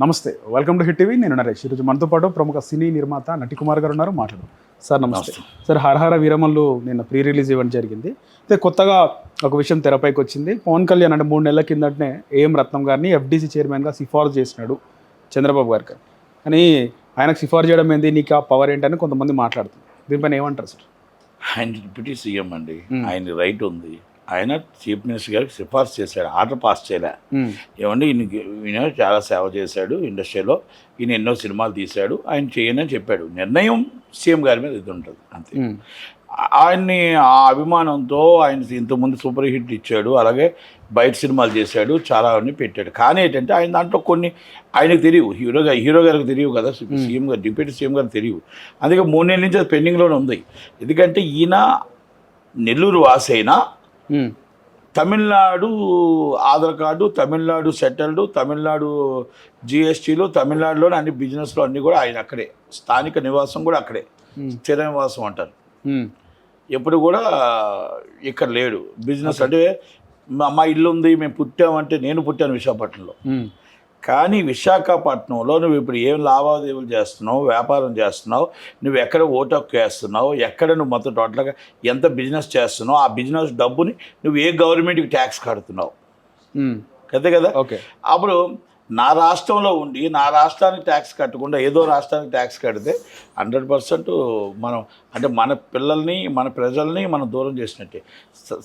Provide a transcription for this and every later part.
నమస్తే welcome to hit TV నేను నరేష్. ఈరోజు మనతో పాటు ప్రముఖ సినీ నిర్మాత నటి కుమార్ గారు ఉన్నారు. మాట్లాడు సార్ నమస్తే. సార్ హరహర వీరమల్లు నిన్న ప్రీ రిలీజ్ ఈవెంట్ జరిగింది. అయితే కొత్తగా ఒక విషయం తెరపైకి వచ్చింది. పవన్ కళ్యాణ్ అంటే మూడు నెలల కిందటనే ఏఎం రత్నం గారిని ఎఫ్డీసీ చైర్మన్గా సిఫార్సు చేసినాడు చంద్రబాబు గారికి కానీ ఆయనకు సిఫార్సు చేయడం ఏంది? నీకు ఆ పవర్ ఏంటని కొంతమంది మాట్లాడుతున్నారు. దీనిపైన ఏమంటారు సార్? ఆయన డిప్యూటీ సీఎం అండి. ఆయన రైట్ ఉంది. ఆయన చీఫ్ మినిస్టర్ గారికి సిఫార్సు చేశాడు. ఆర్డర్ పాస్ చేయలే. ఏమండి ఈయన చాలా సేవ చేశాడు ఇండస్ట్రీలో. ఈయన ఎన్నో సినిమాలు తీశాడు. ఆయన చేయనని చెప్పాడు. నిర్ణయం సీఎం గారి మీద ఇది ఉంటుంది. అంతే. ఆయన్ని ఆ అభిమానంతో ఆయన ఇంతకుముందు సూపర్ హిట్ ఇచ్చాడు. అలాగే బయట సినిమాలు చేశాడు. చాలా అన్ని పెట్టాడు. కానీ ఏంటంటే ఆయన దాంట్లో కొన్ని ఆయనకు తెలియవు. హీరోగా హీరో గారికి తెలియవు కదా. సీఎం గారు డిప్యూటీ సీఎం గారికి తెలియవు. అందుకే మూడు నెలల నుంచి అది పెండింగ్లోనే ఉంది. ఎందుకంటే ఈయన నెల్లూరు వాసి అయినా ఉమ్, తమిళనాడు ఆధార్ కార్డు తమిళనాడు సెటిల్డ్ తమిళనాడు జిఎస్టీలు తమిళనాడులోని అన్ని బిజినెస్లు అన్నీ కూడా ఆయన అక్కడే. స్థానిక నివాసం కూడా అక్కడే. స్థిర నివాసం అంటారు. ఉమ్, ఎప్పుడు కూడా ఇక్కడ లేడు. బిజినెస్ అంటే మా ఇల్లు ఉంది మేము పుట్టామంటే నేను పుట్టాను విశాఖపట్నంలో. కానీ విశాఖపట్నంలో నువ్వు ఇప్పుడు ఏం లావాదేవీలు చేస్తున్నావు వ్యాపారం చేస్తున్నావు నువ్వు ఎక్కడ ఓటు హక్కు వేస్తున్నావు ఎక్కడ నువ్వు మొత్తం టోటల్గా ఎంత బిజినెస్ చేస్తున్నావు ఆ బిజినెస్ డబ్బుని నువ్వు ఏ గవర్నమెంట్కి ట్యాక్స్ కడుతున్నావు? అంతే కదా ఓకే. అప్పుడు నా రాష్ట్రంలో ఉండి నా రాష్ట్రానికి ట్యాక్స్ కట్టకుండా ఏదో రాష్ట్రానికి ట్యాక్స్ కడితే హండ్రెడ్ పర్సెంట్ మనం అంటే మన పిల్లల్ని మన ప్రజల్ని మనం దూరం చేసినట్టే.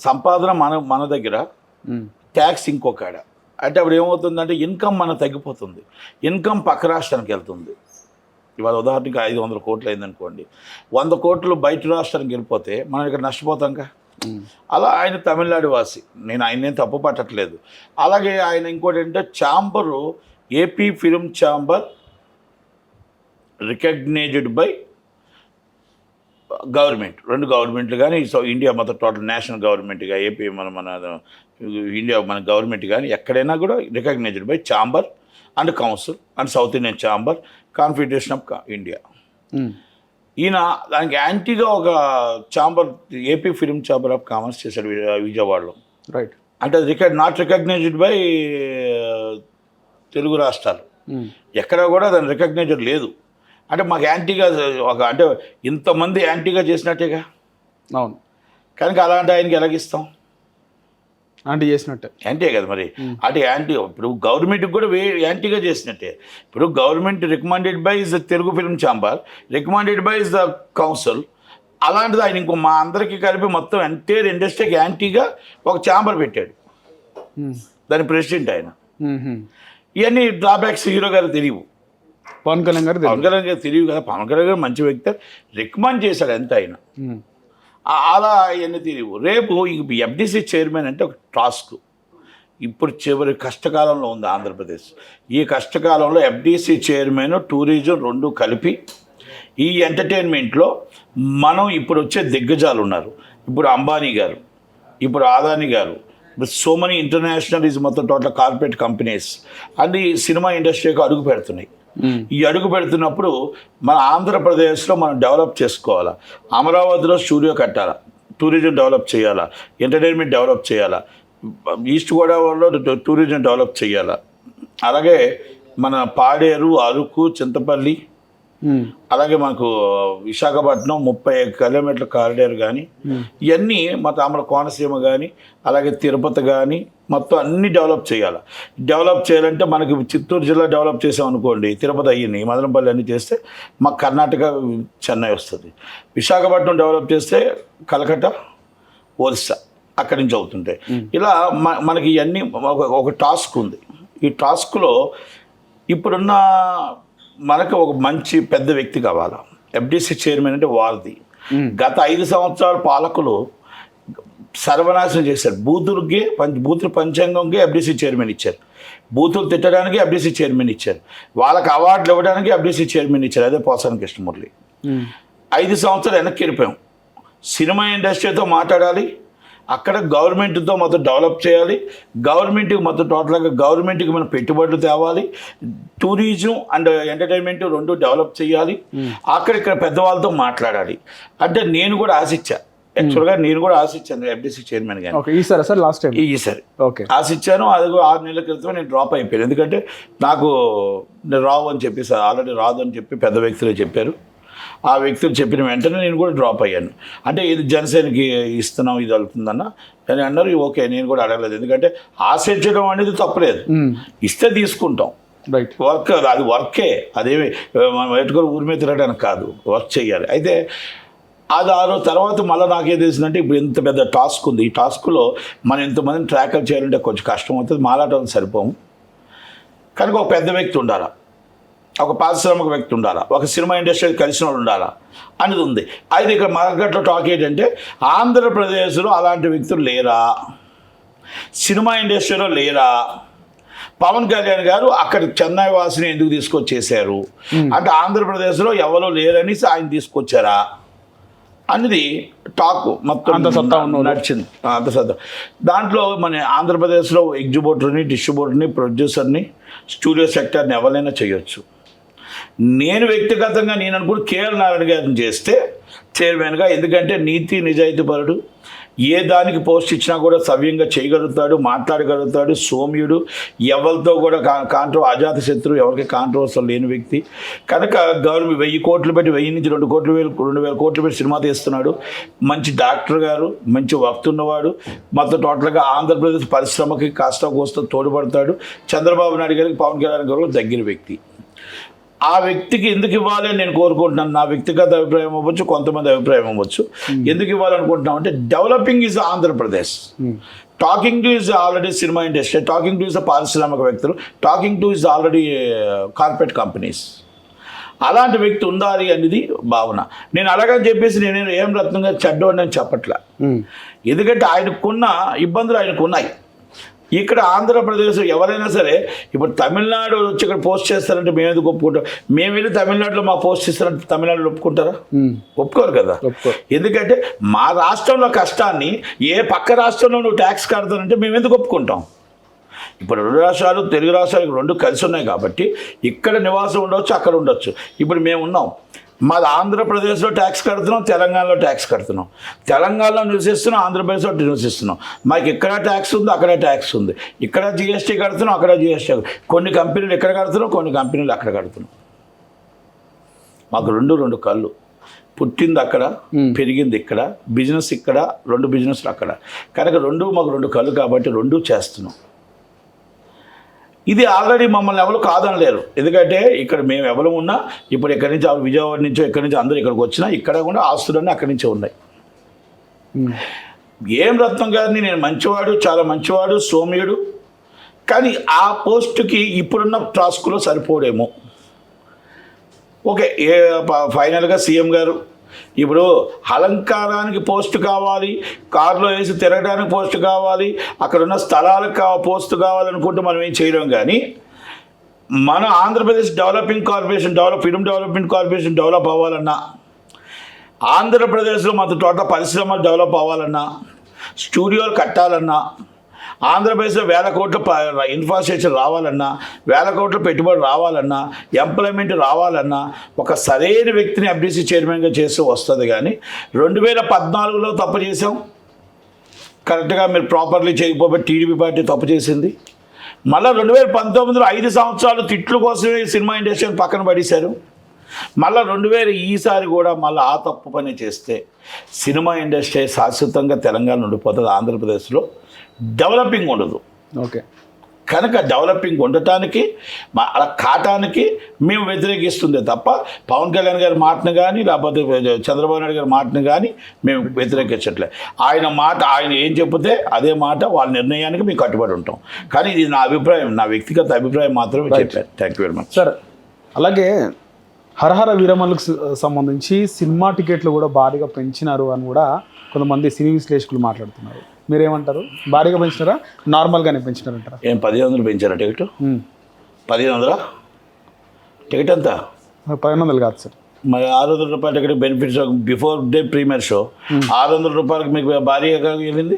సంపాదన మన మన దగ్గర ట్యాక్స్ ఇంకొక ఆడ. అంటే అప్పుడు ఏమవుతుందంటే ఇన్కమ్ మన తగ్గిపోతుంది. ఇన్కమ్ పక్క రాష్ట్రానికి వెళ్తుంది. ఇవాళ ఉదాహరణకి ఐదు వందల కోట్లు అయిందనుకోండి. వంద కోట్లు బయట రాష్ట్రానికి వెళ్ళిపోతే మనం ఇక్కడ నష్టపోతాంగా అలా ఆయన తమిళనాడు వాసి. నేను ఆయన్నేం తప్పు పట్టట్లేదు. అలాగే ఆయన ఇంకోటి ఏంటంటే chamber AP film chamber recognised by government. రెండు గవర్నమెంట్లు కానీ సో ఇండియా మొత్తం టోటల్ నేషనల్ గవర్నమెంట్గా ఏపీ మన మన ఇండియా మన గవర్నమెంట్ కానీ ఎక్కడైనా కూడా recognised by chamber and council and south Indian chamber confederation of India ఈయన దానికి యాంటీగా ఒక chamber AP film chamber of commerce చేశాడు విజయవాడలో. రైట్ అంటే record not recognised by Telugu రాష్ట్రాలు. ఉమ్, ఎక్కడ కూడా దాని రికగ్నైజ్డ్ లేదు. అంటే మాకు యాంటీగా ఒక అంటే ఇంతమంది యాంటీగా చేసినట్టేగా? అవును. కనుక అలాంటి ఆయనకి ఎలాగిస్తాం? అంటే చేసినట్టే. యాంటీ కదా మరి? అంటే యాంటీ ఇప్పుడు గవర్నమెంట్కి కూడా వే యాంటీగా చేసినట్టే. ఇప్పుడు government recommended by is the Telugu film chamber recommended by is the council అలాంటిది ఆయన ఇంకో మా అందరికీ కలిపి మొత్తం ఎంటైర్ ఇండస్ట్రీకి యాంటీగా ఒక ఛాంబర్ పెట్టాడు. ఉమ్, దాని ప్రెసిడెంట్ ఆయన. ఉమ్. ఇవన్నీ డ్రాబ్యాక్స్ హీరో గారు తెలియవు. పవన్ కళ్యాణ్ గారు పవన్ కళ్యాణ్ గారు తెలియదు కదా? పవన్ కళ్యాణ్ గారు మంచి వ్యక్తి. రికమెండ్ చేశాడు ఎంత ఆయన అలా అవన్నీ తెలియవు రేపు ఈ ఎఫ్డిసి చైర్మన్ అంటే ఒక టాస్క్. ఇప్పుడు చివరి కష్టకాలంలో ఉంది ఆంధ్రప్రదేశ్. ఈ కష్టకాలంలో ఎఫ్డిసి చైర్మన్ టూరిజం రెండు కలిపి ఈ ఎంటర్టైన్మెంట్లో మనం ఇప్పుడు వచ్చే దిగ్గజాలు ఉన్నారు. ఇప్పుడు అంబానీ గారు ఇప్పుడు ఆదాని గారు సో మెనీ ఇంటర్నేషనల్ ఈజ్ మొత్తం టోటల్ కార్పొరేట్ కంపెనీస్ అన్ని సినిమా ఇండస్ట్రీకి అడుగు పెడుతున్నాయి. ఈ అడుగు పెడుతున్నప్పుడు మన ఆంధ్రప్రదేశ్లో మనం డెవలప్ చేసుకోవాలా? అమరావతిలో స్టూడియో కట్టాలా? టూరిజం డెవలప్ చేయాలా? ఎంటర్టైన్మెంట్ డెవలప్ చేయాలా? ఈస్ట్ గోదావరిలో టూరిజం డెవలప్ చేయాలా? అలాగే మన పాడేరు అరకు చింతపల్లి అలాగే మనకు విశాఖపట్నం ముప్పై కిలోమీటర్ల కారిడార్ కానీ ఇవన్నీ మా తామర కోనసీమ కానీ అలాగే తిరుపతి కానీ మొత్తం అన్ని డెవలప్ చేయాలి. డెవలప్ చేయాలంటే మనకి చిత్తూరు జిల్లా డెవలప్ చేసాం అనుకోండి తిరుపతి అయ్యింది మదనపల్లి అన్ని చేస్తే మాకు కర్ణాటక చెన్నై వస్తుంది. విశాఖపట్నం డెవలప్ చేస్తే కలకట్ట ఒరిస్సా అక్కడి నుంచి అవుతుంటాయి ఇలా మ- మనకి ఇవన్నీ ఒక- ఒక టాస్క్ ఉంది. ఈ టాస్క్లో ఇప్పుడున్న మనకు ఒక మంచి పెద్ద వ్యక్తి కావాలా. ఎఫ్డిసి చైర్మన్ అంటే వారిది. గత ఐదు సంవత్సరాల పాలకులు సర్వనాశనం చేశారు. బూతులకి పంచ బూతుల పంచాంగంకి ఎఫ్డిసి చైర్మన్ ఇచ్చారు. బూతులు తిట్టడానికి ఎఫ్డిసి చైర్మన్ ఇచ్చారు. వాళ్ళకి అవార్డులు ఇవ్వడానికి ఎఫ్డిసి చైర్మన్ ఇచ్చారు. అదే పోసాని కృష్ణమురళి. ఐదు సంవత్సరాలు వెనక్కి వెళ్ళిపోయాం. సినిమా ఇండస్ట్రీతో మాట్లాడాలి. అక్కడ గవర్నమెంట్తో మొత్తం డెవలప్ చేయాలి. గవర్నమెంట్కి మొత్తం టోటల్గా గవర్నమెంట్కి మనం పెట్టుబడులు తేవాలి. టూరిజం అండ్ ఎంటర్టైన్మెంట్ రెండు డెవలప్ చేయాలి. అక్కడ ఇక్కడ పెద్దవాళ్ళతో మాట్లాడాలి. అంటే నేను కూడా ఆశించా. యాక్చువల్గా నేను కూడా ఆశించాను ఎఫ్డిసి చైర్మన్ గాని. ఓకే. ఈసారి సార్? లాస్ట్ టైం ఈసారి ఓకే. ఆశించాను. అది ఆరు నెలల క్రితం నేను డ్రాప్ అయిపోయాను. ఎందుకంటే నాకు రావు అని చెప్పి ఆల్రెడీ రాదు అని చెప్పి పెద్ద వ్యక్తులే చెప్పారు. ఆ వ్యక్తులు చెప్పిన వెంటనే నేను కూడా డ్రాప్ అయ్యాను. అంటే ఇది జనసేనకి ఇస్తున్నాం ఇది వెళ్తుందన్న అని అన్నారు ఓకే నేను కూడా అడగలేదు. ఎందుకంటే ఆశించడం అనేది తప్పలేదు. ఇస్తే తీసుకుంటాం. రైట్ వర్క్ అది వర్కే. అదేమి మనం పెట్టుకొని ఊరి మీద తిరగడానికి కాదు. వర్క్ చేయాలి. అయితే అది ఆ రోజు తర్వాత మళ్ళీ నాకేం తెలిసిందంటే ఇప్పుడు ఇంత పెద్ద టాస్క్ ఉంది. ఈ టాస్క్లో మనం ఇంతమందిని ట్రాకర్ చేయాలంటే కొంచెం కష్టం అవుతుంది. మాలాటం సరిపోము. కనుక ఒక పెద్ద వ్యక్తి ఉండాలా? ఒక పారిశ్రామిక వ్యక్తి ఉండాలా? ఒక సినిమా ఇండస్ట్రీ కలిసిన వాళ్ళు ఉండాలా? అనేది ఉంది. అయితే ఇక్కడ మార్కెట్లో టాక్ ఏంటంటే ఆంధ్రప్రదేశ్లో అలాంటి వ్యక్తులు లేరా? సినిమా ఇండస్ట్రీలో లేరా? పవన్ కళ్యాణ్ గారు అక్కడ చెన్నై వాసిని ఎందుకు తీసుకొచ్చేసారు అంటే ఆంధ్రప్రదేశ్లో ఎవరో లేరని ఆయన తీసుకొచ్చారా? అనేది టాక్ మొత్తం అంత సత్తా. నడిచింది. అంత సత్తా. దాంట్లో మన ఆంధ్రప్రదేశ్లో ఎగ్జిబిటర్ని డిస్ట్రిబ్యూటర్ని ప్రొడ్యూసర్ని స్టూడియో సెక్టర్ని ఎవరైనా చేయొచ్చు. నేను వ్యక్తిగతంగా నేను అనుకుని కేఎల్ నారాయణ గారిని చేస్తే చైర్మన్గా ఎందుకంటే నీతి నిజాయితీ పరుడు. ఏ దానికి పోస్ట్ ఇచ్చినా కూడా సవ్యంగా చేయగలుగుతాడు మాట్లాడగలుగుతాడు సౌమ్యుడు. ఎవరితో కూడా కా కాంట్రో అజాత శత్రు ఎవరికి కాంట్రవర్సల్ లేని వ్యక్తి. కనుక గవర్నమెంట్ వెయ్యి కోట్లు పెట్టి వెయ్యి నుంచి రెండు కోట్లు వేలు రెండు వేల కోట్లు పెట్టి సినిమా తీస్తున్నాడు. మంచి డాక్టర్ గారు మంచి వక్త ఉన్నవాడు. మొత్తం టోటల్గా ఆంధ్రప్రదేశ్ పరిశ్రమకి కాస్త కోస్త తోడ్పడతాడు. చంద్రబాబు నాయుడు గారికి పవన్ కళ్యాణ్ గారు దగ్గర వ్యక్తి. ఆ వ్యక్తికి ఎందుకు ఇవ్వాలి నేను కోరుకుంటున్నాను. నా వ్యక్తిగత అభిప్రాయం అవ్వచ్చు కొంతమంది అభిప్రాయం అవ్వచ్చు. ఎందుకు ఇవ్వాలనుకుంటున్నాం అంటే developing is Andhra Pradesh talking to is already cinema industry talking to is పారిశ్రామిక వ్యక్తులు talking to is already corporate companies అలాంటి వ్యక్తి ఉండాలి అనేది భావన. నేను అలాగని చెప్పేసి నేను ఏం రత్నంగా చెడ్డోడిని అని చెప్పట్లా. ఎందుకంటే ఆయనకున్న ఇబ్బందులు ఆయనకు ఉన్నాయి ఇక్కడ ఆంధ్రప్రదేశ్ ఎవరైనా సరే ఇప్పుడు తమిళనాడు వచ్చి ఇక్కడ పోస్ట్ చేస్తారంటే మేము ఎందుకు ఒప్పుకుంటాం? మేము వెళ్ళి తమిళనాడులో మా పోస్ట్ ఇస్తారంటే తమిళనాడులో ఒప్పుకుంటారా? ఒప్పుకోరు కదా. ఎందుకంటే మా రాష్ట్రంలో కష్టాన్ని ఏ పక్క రాష్ట్రంలో నువ్వు ట్యాక్స్ కడతానంటే మేము ఎందుకు ఒప్పుకుంటాం? ఇప్పుడు రెండు రాష్ట్రాలు తెలుగు రాష్ట్రాలు రెండు కలిసి ఉన్నాయి కాబట్టి ఇక్కడ నివాసం ఉండొచ్చు అక్కడ ఉండొచ్చు. ఇప్పుడు మేము ఉన్నాం. మాది ఆంధ్రప్రదేశ్లో ట్యాక్స్ కడుతున్నాం తెలంగాణలో ట్యాక్స్ కడుతున్నాం. తెలంగాణలో నివసిస్తున్నాం ఆంధ్రప్రదేశ్లో నివసిస్తున్నాం. మాకు ఇక్కడ ట్యాక్స్ ఉంది అక్కడ ట్యాక్స్ ఉంది. ఇక్కడ జిఎస్టీ కడుతున్నాం అక్కడ జిఎస్టీ కొన్ని కంపెనీలు ఇక్కడ కడుతున్నాం కొన్ని కంపెనీలు అక్కడ కడుతున్నాం. మాకు రెండు రెండు కళ్ళు. పుట్టింది అక్కడ పెరిగింది ఇక్కడ బిజినెస్ ఇక్కడ రెండు బిజినెస్లు అక్కడ. కనుక రెండు మాకు రెండు కళ్ళు కాబట్టి రెండు చేస్తున్నాం. ఇది ఆల్రెడీ మమ్మల్ని ఎవరు కాదనలేరు. ఎందుకంటే ఇక్కడ మేము ఎవరు ఉన్నా ఇప్పుడు ఇక్కడి నుంచి విజయవాడ నుంచో ఇక్కడి నుంచి అందరూ ఇక్కడికి వచ్చినా ఇక్కడ కూడా ఆస్తులన్నీ అక్కడి నుంచే ఉన్నాయి. ఏం రత్నం గారిని నేను మంచివాడు చాలా మంచివాడు సోమ్యుడు. కానీ ఆ పోస్టుకి ఇప్పుడున్న టాస్క్లో సరిపోడేమో. ఓకే ఏ ఫైనల్గా సీఎం గారు ఇప్పుడు అలంకారానికి పోస్ట్ కావాలి కారులో వేసి తిరగడానికి పోస్ట్ కావాలి అక్కడ ఉన్న స్థలాలకు కా పోస్ట్ కావాలనుకుంటే మనం ఏం చేయలేం కానీ మన Andhra Pradesh developing corporation develop film development corporation develop అవ్వాలన్నా ఆంధ్రప్రదేశ్లో మన తోట పరిశ్రమ డెవలప్ అవ్వాలన్నా స్టూడియోలు కట్టాలన్నా ఆంధ్రప్రదేశ్లో వేల కోట్ల ప- ఇన్ఫ్రాస్ట్రక్చర్ రావాలన్నా వేల కోట్ల పెట్టుబడి రావాలన్నా ఎంప్లాయ్మెంట్ రావాలన్నా ఒక సరైన వ్యక్తిని ఎఫ్డీసీ చైర్మన్గా చేస్తూ వస్తుంది కానీ రెండు వేల పద్నాలుగులో తప్పు చేసాం కరెక్ట్గా మీరు ప్రాపర్లీ చేయకపోతే టీడీపీ పార్టీ తప్పు చేసింది. మళ్ళీ రెండు వేల పంతొమ్మిదిలో ఐదు సంవత్సరాలు తిట్లు కోసమే ఈ సినిమా ఇండస్ట్రీని పక్కన పడేశారు. మళ్ళీ రెండు వేల ఈసారి కూడా మళ్ళీ ఆ తప్పు పని చేస్తే సినిమా ఇండస్ట్రీ శాశ్వతంగా తెలంగాణ ఉండిపోతుంది ఆంధ్రప్రదేశ్లో. డెవలపింగ్ ఉండదు. ఓకే. కనుక డెవలపింగ్ ఉండటానికి మా అలా కాటానికి మేము వ్యతిరేకిస్తుంది తప్ప పవన్ కళ్యాణ్ గారి మాటను కానీ లేకపోతే చంద్రబాబు నాయుడు గారి మాటను కానీ మేము వ్యతిరేకించట్లే. ఆయన మాట ఆయన ఏం చెప్తే అదే మాట వాళ్ళ నిర్ణయానికి మేము కట్టుబడి ఉంటాం. కానీ ఇది నా అభిప్రాయం నా వ్యక్తిగత అభిప్రాయం మాత్రమే చెప్పాను thank you very much sir అలాగే హరహర వీరమల్లుకు స- సంబంధించి సినిమా టికెట్లు కూడా భారీగా పెంచినారు అని కూడా కొంతమంది సినీ విశ్లేషకులు మాట్లాడుతున్నారు. మీరేమంటారు? భారీగా పెంచినారా? నార్మల్గానే పెంచినారంటారా? ఏం పదిహేను వందలు పెంచారా టికెట్. పదిహేను వందలా? టికెట్ ఎంత? పదిహేను వందలు కాదు సార్. మరి ఆరు వందల రూపాయల ticket benefits before day premiere show. ఆరు వందల రూపాయలకి మీకు భారీగా వెళ్ళింది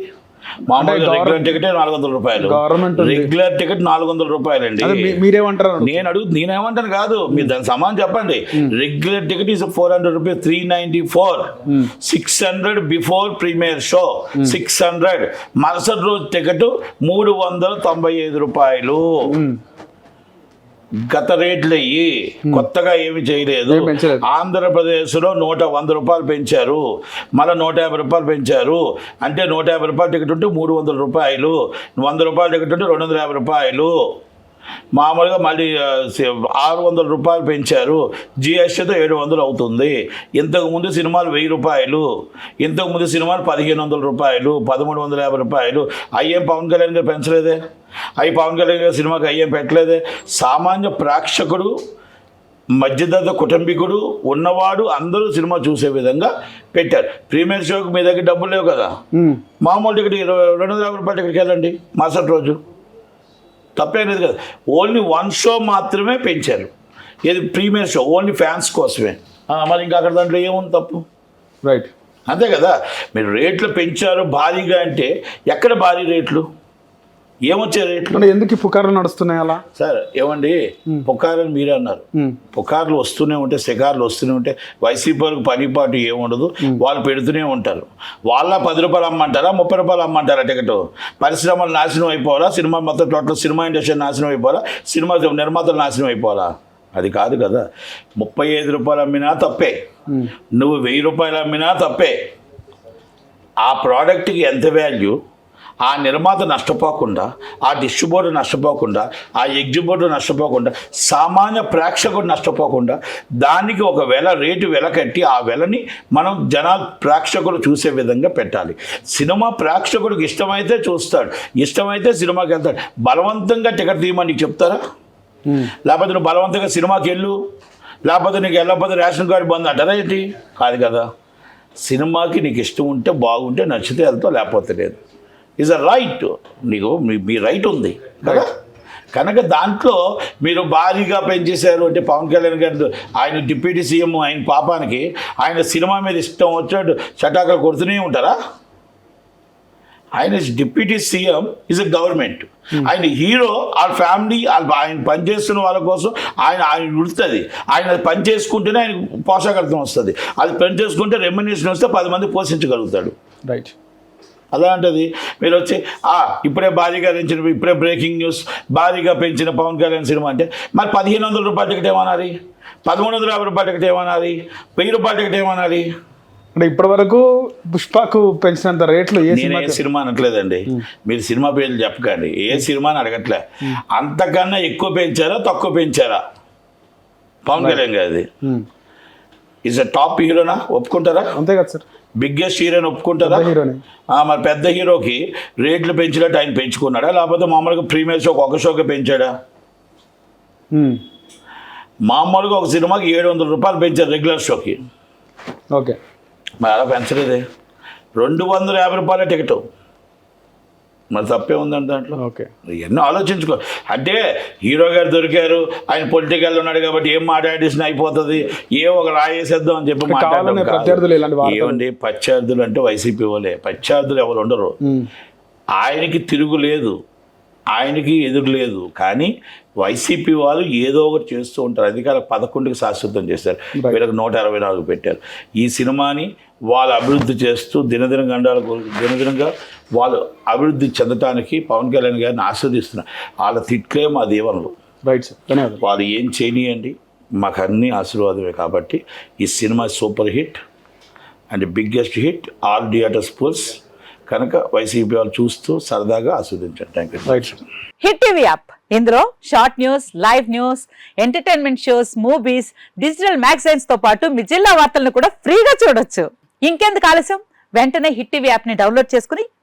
రెగ్యులర్ టికెట్ నాలుగు వందల రూపాయలు. గవర్నమెంట్. రెగ్యులర్ టికెట్ నాలుగు వందల రూపాయలండి. అదే మీ- మీరేమంటారు నేను అడుగు నేనేమంటాను కాదు. మీరు దాని సమానం చెప్పండి. Regular ticket is four hundred rupees three ninety four six hundred before premiere show six hundred మరుసటి రోజు టికెట్ మూడు వందల తొంభై ఐదు రూపాయలు. గత రేట్లు అయ్యి కొత్తగా ఏమి చేయలేదు. ఆంధ్రప్రదేశ్లో నూట వంద రూపాయలు పెంచారు. మళ్ళీ నూట యాభై రూపాయలు పెంచారు. అంటే నూట యాభై రూపాయల టికెట్ ఉంటే మూడు వందల రూపాయలు. వంద రూపాయల టికెట్ ఉంటే రెండు వందల యాభై రూపాయలు. మామూలుగా మళ్ళీ ఆరు వందల రూపాయలు పెంచారు. జిఎస్టీతో ఏడు వందలు అవుతుంది. ఇంతకుముందు సినిమాలు వెయ్యి రూపాయలు. ఇంతకుముందు సినిమాలు పదిహేను వందల రూపాయలు పదమూడు వందల యాభై రూపాయలు. అయ్యేం పవన్ కళ్యాణ్ గారు పెంచలేదే? అవి పవన్ కళ్యాణ్ గారి సినిమాకి అయ్యేం పెట్టలేదే. సామాన్య ప్రేక్షకుడు మధ్యతరగతి కుటుంబీకుడు ఉన్నవాడు అందరూ సినిమా చూసే విధంగా పెట్టారు. ప్రీమియర్ షోకి మీ దగ్గర డబ్బులు లేవు కదా. మామూలు టికెట్ ఇరవై రెండు వందల యాభై రూపాయల టికెట్కి వెళ్ళండి. మరుసటి రోజు. తప్పేం లేదు కదా? ఓన్లీ వన్ షో మాత్రమే పెంచారు. ఇది ప్రీమియర్ షో. ఓన్లీ ఫ్యాన్స్ కోసమే. మరి ఇంకా అక్కడ దాంట్లో ఏముంది తప్పు? రైట్. అంతే కదా? మీరు రేట్లు పెంచారు భారీగా అంటే ఎక్కడ భారీ రేట్లు? ఏమొచ్చే రేట్లు? ఎందుకు పుకార్లు నడుస్తున్నాయి అలా? సార్ ఏమండి? పుకారని మీరే అన్నారు. పుకార్లు వస్తూనే ఉంటే శిఖార్లు వస్తూనే ఉంటే వైసీపీ వాళ్ళకి పనిపాటు ఏముండదు. వాళ్ళు పెడుతూనే ఉంటారు. వాళ్ళ పది రూపాయలు అమ్మంటారా ముప్పై రూపాయలు అమ్మంటారా టికెట్? పరిశ్రమలు నాశనం అయిపోవాలా సినిమా మొత్తం టోటల్ సినిమా ఇండస్ట్రీ నాశనం అయిపోవాలా సినిమా నిర్మాతలు నాశనం అయిపోవాలా? అది కాదు కదా. ముప్పై ఐదు రూపాయలు అమ్మినా తప్పే. నువ్వు వెయ్యి రూపాయలు అమ్మినా తప్పే. ఆ ప్రోడక్ట్కి ఎంత వాల్యూ ఆ నిర్మాత నష్టపోకుండా ఆ డిస్ట్రిబ్యూటర్ నష్టపోకుండా ఆ ఎగ్జిబ్యూటర్ నష్టపోకుండా సామాన్య ప్రేక్షకుడు నష్టపోకుండా దానికి ఒక వెల రేటు వెల కట్టి ఆ వెలని మనం జనా ప్రేక్షకులు చూసే విధంగా పెట్టాలి. సినిమా ప్రేక్షకుడికి ఇష్టమైతే చూస్తాడు ఇష్టమైతే సినిమాకి వెళ్తాడు. బలవంతంగా టికెట్ తీయమని చెప్తారా. లేకపోతే నువ్వు బలవంతంగా సినిమాకి వెళ్ళు లేకపోతే నీకు వెళ్ళకపోతే రేషన్ కార్డు బంద్ అంటారా ఏంటి? కాదు కదా. సినిమాకి నీకు ఇష్టం ఉంటే బాగుంటే నచ్చితే వెళ్తావు లేకపోతే లేదు. Is a right. నీకు మీ మీ రైట్ ఉంది. కదా? కనుక దాంట్లో మీరు భారీగా పెంచేశారు అంటే పవన్ కళ్యాణ్ గారు ఆయన డిప్యూటీ సీఎం ఆయన పాపానికి ఆయన సినిమా మీద ఇష్టం వచ్చాడు చటాకలు కొడుతూనే ఉంటారా? ఆయన deputy CM is a government. ఆయన హీరో వాళ్ళ ఫ్యామిలీ వాళ్ళ ఆయన పనిచేస్తున్న వాళ్ళ కోసం ఆయన ఆయన ఉడుతుంది. ఆయన పని చేసుకుంటేనే ఆయన పోషకార్థం వస్తుంది. అది పని చేసుకుంటే రెమ్యునేషన్ వస్తే పది మంది పోషించగలుగుతాడు. రైట్ అలాంటిది మీరు వచ్చి "ఆ, ఇప్పుడే భారీగా పెంచిన ఇప్పుడే బ్రేకింగ్ న్యూస్ భారీగా పెంచిన పవన్ కళ్యాణ్ సినిమా అంటే మరి పదిహేను వందల రూపాయల టికెట్ ఏమనాలి? పదమూడు వందల యాభై రూపాయల టికెట్ ఏమనాలి? వెయ్యి రూపాయల టికెట్ ఏమనాలి? అంటే ఇప్పటి వరకు పుష్పకు పెంచినంత రేట్లు ఏ సినిమా సినిమా అనట్లేదండి. మీరు సినిమా పేర్లు చెప్పకండి. ఏ సినిమా అని అడగట్లే. అంతకన్నా ఎక్కువ పెంచారా తక్కువ పెంచారా? పవన్ కళ్యాణ్ గారిది. ఈజ్ అ టాప్ హీరోనా ఒప్పుకుంటారా? అంతే కదా సార్. బిగ్గెస్ట్ హీరోని ఒప్పుకుంటారా? హీరోని మరి పెద్ద హీరోకి రేట్లు పెంచినట్టు ఆయన పెంచుకున్నాడా? లేకపోతే మామూలుగా ప్రీమియర్ షోకి ఒక షోకి పెంచాడా. మామూలుగా ఒక సినిమాకి ఏడు వందల రూపాయలు పెంచారు రెగ్యులర్ షోకి. ఓకే. మరి అలా పెంచలేదే. రెండు వందల యాభై రూపాయల టికెట్ మరి తప్పే ఉందండి దాంట్లో. ఓకే. ఎన్నో ఆలోచించుకో. అంటే హీరో గారు దొరికారు ఆయన పొలిటికల్ ఉన్నాడు కాబట్టి ఏం మాట్లాడేసిన అయిపోతుంది. ఏ ఒక రాయేసేద్దాం అని చెప్పి ఏమండి పచ్చార్థులు అంటే వైసీపీ వాళ్ళే. పచ్చార్థులు ఎవరు ఉండరు. ఆయనకి తిరుగు లేదు. ఆయనకి ఎదురు లేదు. కానీ వైసీపీ వాళ్ళు ఏదో ఒకటి చేస్తూ ఉంటారు. అధికార పదకొండుకి శాశ్వతం చేశారు. వీళ్ళకి నూట అరవై నాలుగు పెట్టారు. ఈ సినిమాని వాళ్ళు అభివృద్ధి చేస్తూ దినదిన గండాలకు దినదినంగా వాళ్ళు అభివృద్ధి చెందటానికి పవన్ కళ్యాణ్ గారిని ఆస్వాదిస్తున్నారు వాళ్ళ తిట్లే మా దీవెనలు. రైట్ సార్ ధన్యవాదాలు. వాళ్ళు ఏం చేయనియండి. మాకు అన్ని ఆశీర్వాదమే కాబట్టి ఈ cinema super hit and biggest hit all theatres fulls కనుక వైసీపీ వాళ్ళు చూస్తూ సరదాగా ఆస్వాదించండి. Thank you right sir hit TV app. ఇందులో short news live news entertainment shows movies digital మ్యాగజైన్స్తో పాటు మీ జిల్లా వార్తలను కూడా ఫ్రీగా చూడొచ్చు. ఇంకెందుకు ఆలస్యం? వెంటనే హిట్ టీవీ యాప్ని డౌన్లోడ్ చేసుకుని